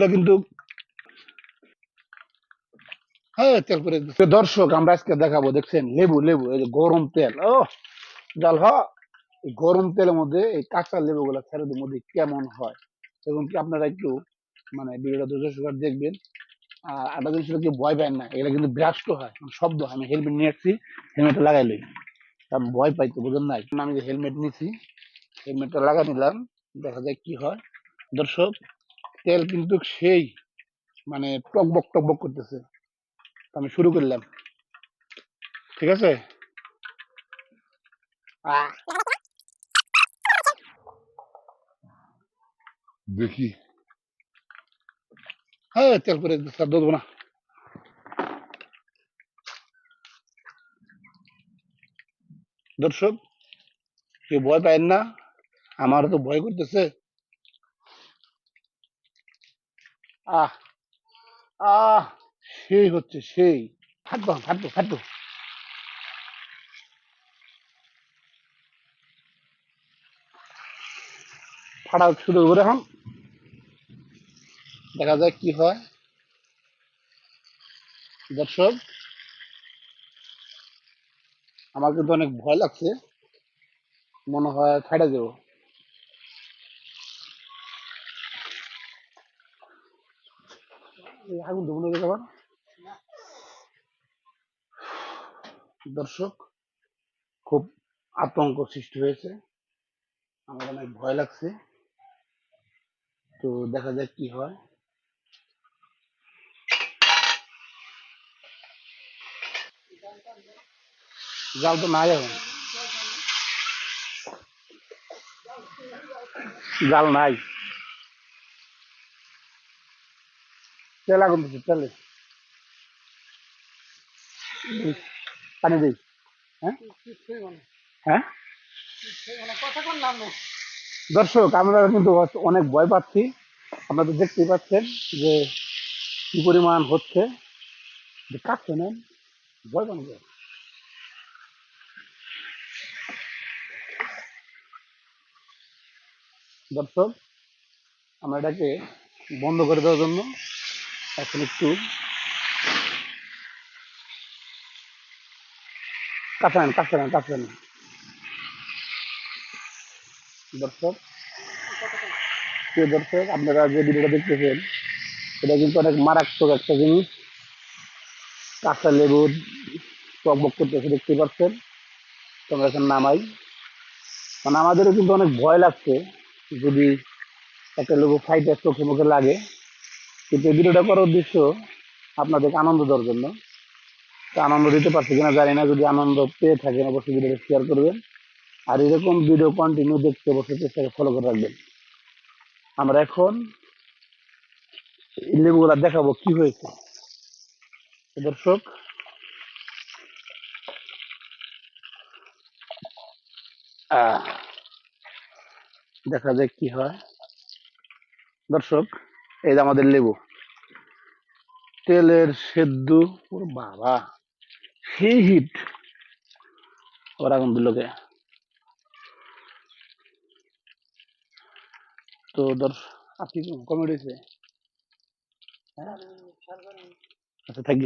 এটা কিন্তু হ্যাঁ দর্শক, আমরা আজকে দেখাবো, দেখছেন, লেবু লেবু, এই যে গরম তেল। ও, জাল গরম তেলের মধ্যে এই কাঁচা লেবু গুলা মধ্যে কেমন হয়? এবং কি আপনারা একটু মানে ভিডিওটা সহকারে দেখবেন? আর একটা জিনিস কি, ভয় পায় না, এগুলা কিন্তু ব্রাস্ট হয়। মানে শব্দ আমি হেলমেট নিয়ে আসছি হেলমেটটা লাগাই লই। আমি ভয় পাই তো, বুঝেন নাই? আমি যে হেলমেট নিছি হেলমেটটা লাগাই নিলাম, দেখা যায় কি হয়। দর্শক তেল কিন্তু সেই মানে টকবক টকবক করতেছে। আমি শুরু করলাম। ঠিক আছে? দেখি। হ্যাঁ তেল করে দেবো না। দর্শক কেউ ভয় পায় না। আমার তো ভয় করতেছে। আহ আহ, সেই হচ্ছে সেই। ফাটবো ফাটবো ফাটবো ফাটা শুরু করে এখন। দেখা যাক কি হয়। দর্শক, আমার কিন্তু অনেক ভয় লাগছে। মনে হয় ফাটা দেব আগুন তো মনে আবার। দর্শক, খুব আতঙ্ক সৃষ্টি হয়েছে। আমার অনেক ভয় লাগছে। তো দেখা যাক কি হয়। জাল তো নাই এখন। জাল নাই। তেল আগুন দিচ্ছে তেলে পানি দিই। হ্যাঁ? হ্যাঁ? দর্শক, আমরা কিন্তু অনেক ভয় পাচ্ছি। আপনারা তো দেখতেই পাচ্ছেন যে কি পরিমাণ হচ্ছে। কাটছে নেন, ভয় পান? দর্শক, আমরা এটাকে বন্ধ করে দেওয়ার জন্য এখন একটু কাঁচা নেন কাঁচা নেন কাঁচা নেন দর্শক দর্শক, আপনারা যে ভিডিওটা দেখতেছেন, এটা কিন্তু অনেক মারাত্মক একটা জিনিস। কাঁচা লেবু টকবক করতেছে দেখতে পাচ্ছেন। তোমরা এখন নামাই। মানে আমাদেরও কিন্তু অনেক ভয় লাগছে যদি একটা লেবু ফাইটে চোখে মুখে লাগে। কিন্তু এই ভিডিওটা করার উদ্দেশ্য আপনাদেরকে আনন্দ দেওয়ার জন্য। তো আনন্দ দিতে পারছি কিনা জানি না, যদি আনন্দ পেয়ে থাকেন অবশ্যই ভিডিওটা শেয়ার করবেন। আর এরকম ভিডিও কন্টিনিউ দেখতে অবশ্যই চেষ্টাকে ফলো করে রাখবেন। আমরা এখন লেবুগুলা দেখাবো কি হয়েছে। দর্শক দেখা যাক কি হয়। দর্শক এই যে আমাদের লেবু। তেলের সেদ্ধ, ওর বাবা, সেই হিট। ওর আগুন দিলকে তো ধর আপনি কমে রয়েছে? হ্যাঁ? আচ্ছা থাক